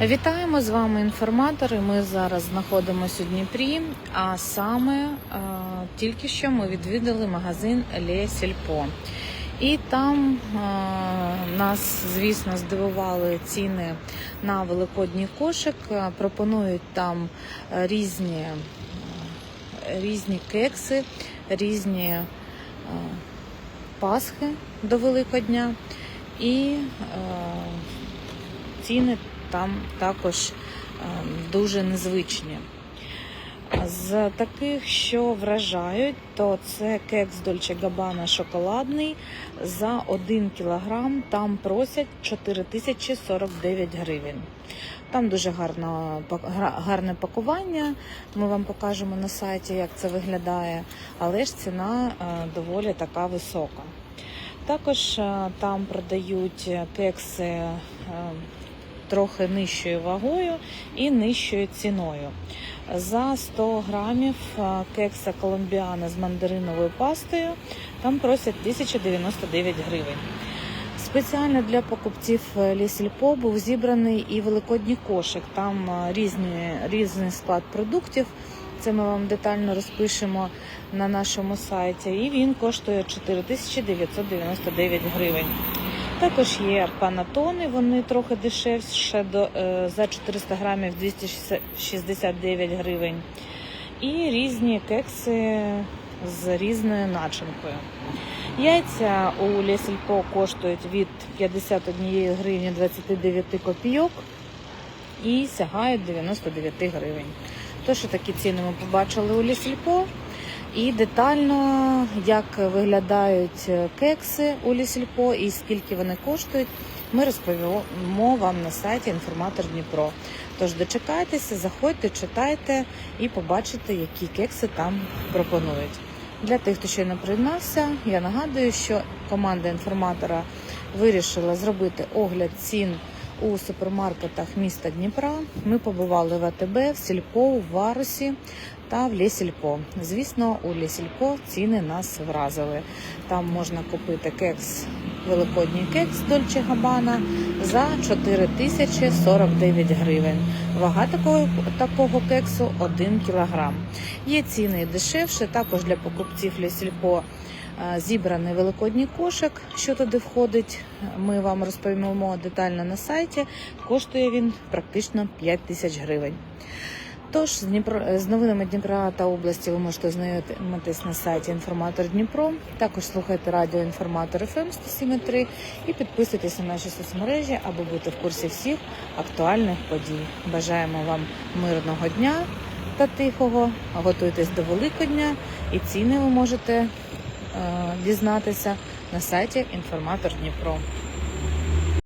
Вітаємо з вами інформатори. Ми зараз знаходимося у Дніпрі, а саме е, тільки що ми відвідали магазин Ле Сільпо. І там е, нас, звісно, здивували ціни на великодній кошик. Е, Пропонують там різні, різні кекси, різні пасхи до Великодня. І ціни там також е, дуже незвичні. З таких, що вражають, то це кекс Dolce Gabbana шоколадний за 1 кілограм. Там просять 4049 гривень. Там дуже гарно, гарне пакування. Ми вам покажемо на сайті, як це виглядає, але ж ціна е, доволі така висока. Також е, там продають кекси е, трохи нижчою вагою і нижчою ціною. За 100 грамів е, кекса колумбіана з мандариновою пастою там просять 1099 гривень. Спеціально для покупців Лісільпо був зібраний і великодній кошик. Там е, різні, різний склад продуктів. Це ми вам детально розпишемо на нашому сайті. І він коштує 4999 гривень. Також є панатони, вони трохи дешевше до, е, за 400 грамів 269 гривень. І різні кекси з різною начинкою. Яйця у Лесільпо коштують від 51 гривні 29 копійок і сягають 99 гривень. Тож такі ціни ми побачили у Лісільпо. І детально, як виглядають кекси у Лісільпо і скільки вони коштують, ми розповімо вам на сайті Інформатор Дніпро. Тож дочекайтеся, заходьте, читайте і побачите, які кекси там пропонують. Для тих, хто ще не приєднався, я нагадую, що команда інформатора вирішила зробити огляд цін у супермаркетах міста Дніпра. Ми побували в АТБ, в Сільпо, в Варусі та в Лєсільпо. Звісно, у Лєсільпо ціни нас вразили. Там можна купити кекс, великодній кекс Дольче Габана за 4049 гривень. Вага такого, такого кексу 1 кілограм. Є ціни дешевше. Також для покупців Лєсільпо е, зібраний великодній кошик, що туди входить. Ми вам розповімо детально на сайті. Коштує він практично 5 тисяч гривень. Тож з, Дніпро, з новинами Дніпра та області ви можете ознайомитись на сайті Інформатор Дніпро. Також слухайте радіо Інформатор ФМ 107.3 і підписуйтесь на наші соцмережі, аби бути в курсі всіх актуальних подій. Бажаємо вам мирного дня та тихого. Готуйтесь до Великодня і ціни ви можете е, дізнатися на сайті Інформатор Дніпро.